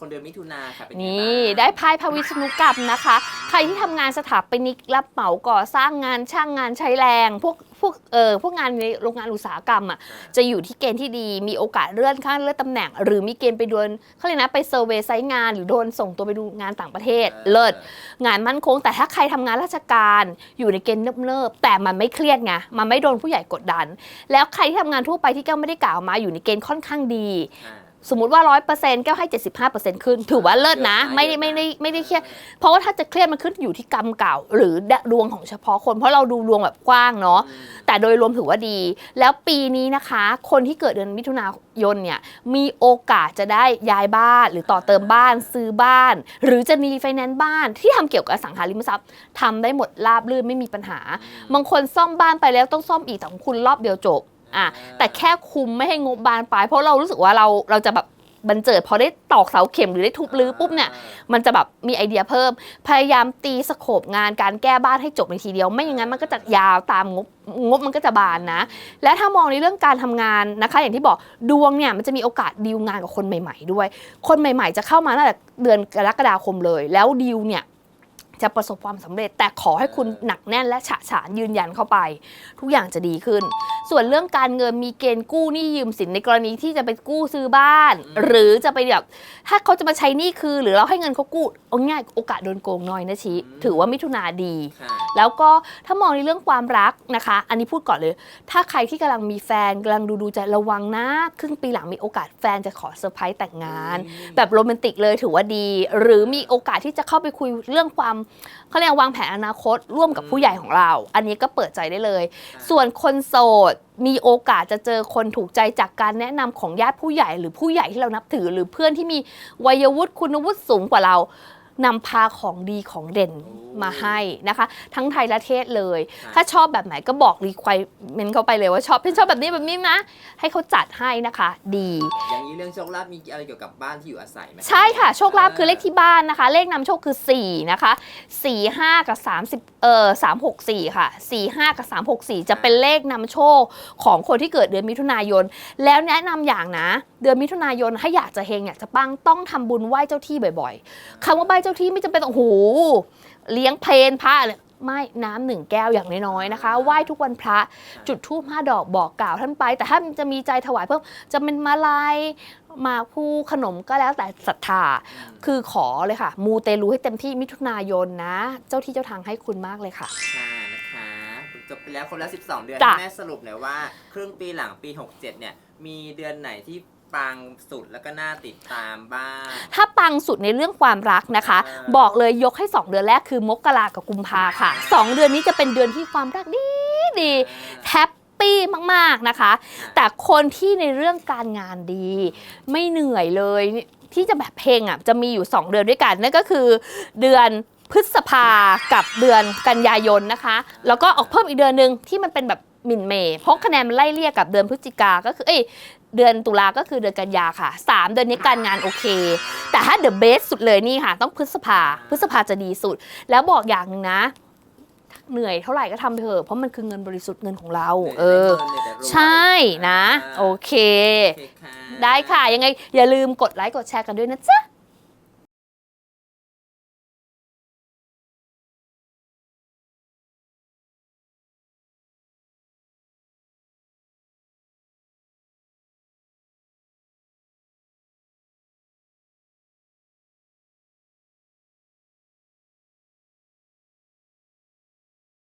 คนเดือนมิถุนาค่ะเป็นไงนี่บ้างได้ไพ่พระวิษณุกรรมนะคะ ใครที่ทำงานสถาปนิกรับเหมาก่อสร้างงานช่างงานใช้แรง พวกพวกเออพวกงานในโรงงานอุตสาหกรรมอะจะอยู่ที่เกณฑ์ที่ดีมีโอกาสเลื่อนขั้นเลื่อนตำแหน่ง หรือมีเกณฑ์ไปโดนเขาเลยกนะไปเซอร์เวย์ไซต์งานหรือโดนส่งตัวไปดูงานต่างประเทศ เลิศงานมั่นคง แต่ถ้าใครทำงานราชการอยู่ในเกณฑ์เนิบๆแต่มันไม่เครียดไงมันไม่โดนผู้ใหญ่กดดัน แล้วใครที่ทำงานทั่วไปที่แก้วไม่ได้กล่าวมาอยู่ในเกณฑ์ค่อนข้างดี อ่า สมมุติว่า100%แก้วให้75%ขึ้น ถือว่าเลิศนะเยอะนะไม่ได้เยอะนะไม่ได้ไม่ได้เครียด เพราะว่าถ้าจะเครียดมันขึ้นอยู่ที่กรรมเก่า หรือดวงของเฉพาะคน เพราะเราดูดวงแบบกว้างเนาะอืมแต่โดยรวมถือว่าดี แล้วปีนี้นะคะ คนที่เกิดเดือนมิถุนายนเนี่ย มีโอกาสจะได้ย้ายบ้าน หรือต่อเติมบ้าน ซื้อบ้าน หรือจะมีไฟแนนซ์บ้านที่ทำเกี่ยวกับอสังหาริมทรัพย์ทำได้หมดราบรื่นไม่มีปัญหา บางคนซ่อมบ้านไปแล้วต้องซ่อมอีกแต่ของคุณรอบเดียวจบ อะแต่แค่คุมไม่ให้งบบานปลาย เพราะเรารู้สึกว่าเราเราจะแบบบันเจิดพอได้ตอกเสาเข็มหรือได้ทุบรื้อปุ๊บเนี่ยมันจะแบบมีไอเดียเพิ่ม พยายามตีสโคปงานการแก้บ้านให้จบในทีเดียว ไม่อย่างนั้นมันก็จะยาวตามงบงบมันก็จะบานนะ และถ้ามองในเรื่องการทำงานนะคะ อย่างที่บอกดวงเนี่ยมันจะมีโอกาสดีลงานกับคนใหม่ ๆ ด้วย คนใหม่ ๆ จะเข้ามาตั้งแต่เดือนกรกฎาคมเลย แล้วดีลเนี่ยจะประสบความสำเร็จแต่ขอให้คุณหนักแน่นและฉะฉานยืนยันเข้าไป ทุกอย่างจะดีขึ้น ส่วนเรื่องการเงินมีเกณฑ์กู้หนี้ยืมสินในกรณีที่จะไปกู้ซื้อบ้าน หรือจะไปแบบถ้าเขาจะมาใช้หนี้คือ หรือเราให้เงินเขากู้เอาง่ายโอกาสโดนโกงน้อยนะชีถือว่ามิถุนาดีค่ะแล้วก็ถ้ามองในเรื่องความรักนะคะ อันนี้พูดก่อนเลย ถ้าใครที่กำลังมีแฟนกำลังดูดูๆใจระวังนะครึ่งปีหลังมีโอกาสแฟนจะขอเซอร์ไพรส์แต่งงาน แบบโรแมนติกเลยถือว่าดี หรือมีโอกาสที่จะเข้าไปคุยเรื่องความเขาเรียกวางแผนอนาคตร่วมกับผู้ใหญ่ของเรา อันนี้ก็เปิดใจได้เลย ส่วนคนโสดมีโอกาสจะเจอคนถูกใจจากการแนะนำของญาติผู้ใหญ่ หรือผู้ใหญ่ที่เรานับถือ หรือเพื่อนที่มีวัยวุฒิคุณวุฒิสูงกว่าเรานำพาของดีของเด่น มาให้นะคะ ทั้งไทยและเทศเลยค่ะถ้าชอบแบบไหนก็บอกรีคว i เมนเข้าไปเลยว่าชอบพี่ชอบแบบนี้แบบนี้นะ ให้เขาจัดให้นะคะ ดี อย่างนี้เรื่องโชคลาภมีอะไรเกี่ยวกับบ้านที่อยู่อาศัยไหมใช่ค่ะ โชคลาภคือเลขที่บ้านนะคะ เลขนำโชคคือ 4 นะคะ 4 5 กับ 30เอ่อ364 ค่ะ 4 5 กับ 364 จะเป็นเลขนำโชคของคนที่เกิดเดือนมิถุนายน แล้วแนะนำอย่างนะ เดือนมิถุนายนถ้าอยากจะเฮงอยากจะปังต้องทำบุญไหว้เจ้าที่บ่อยๆคำว่าไหว้เจ้าที่ไม่จำเป็นต้องโอ้โห เลี้ยงเพลนพระเลยไม่น้ำหนึ่งแก้วอย่างน้อยๆนะคะไหว้ทุกวันพระจุดธูปห้าดอกบอกกล่าวท่านไป แต่ถ้าจะมีใจถวายเพิ่มจะเป็นมาลายหมากพลูขนมก็แล้วแต่ศรัทธา คือขอเลยค่ะ มูเตลูให้เต็มที่มิถุนายนนะ เจ้าที่เจ้าทางให้คุณมากเลยค่ะ ค่ะนะคะจบไปแล้วครบแล้ว 12 เดือนจ้ะ ให้แม่สรุปหน่อยว่า ครึ่งปีหลังปี 67 เนี่ย มีเดือนไหนที่ ปังสุดแล้วก็น่าติดตามบ้าง ถ้าปังสุดในเรื่องความรักนะคะ อ่า บอกเลยยกให้ 2 เดือนแรกคือมกรากับกุมภาค่ะ 2 เดือนนี้จะเป็นเดือนที่ความรักดีดีแฮปปี้มากๆนะคะ แต่คนที่ในเรื่องการงานดี ไม่เหนื่อยเลยที่จะแบบเพลงอะจะมีอยู่ 2 เดือนด้วยกันนั่นก็คือ เดือนพฤษภากับเดือนกันยายนนะคะ แล้วก็ออกเพิ่มอีกเดือนหนึ่งที่มันเป็นแบบหมินเมย์เพราะคะแนนมันไล่เลี่ยกับเดือนพฤศจิกาก็คือเอ้ย เดือนตุลาก็คือเดือนกันยาค่ะ 3 เดือนนี้การงานโอเค แต่ถ้าเดอะเบสสุดเลยนี่ค่ะ ต้องพฤษภา พฤษภาจะดีสุด แล้วบอกอย่างหนึ่งนะ เหนื่อยเท่าไหร่ก็ทำไปเถอะเพราะมันคือเงินบริสุทธิ์เงินของเรา เออ ใช่นะ โอเคโอเคค่ะได้ค่ะยังไงอย่าลืมกดไลค์กดแชร์กันด้วยนะจ๊ะ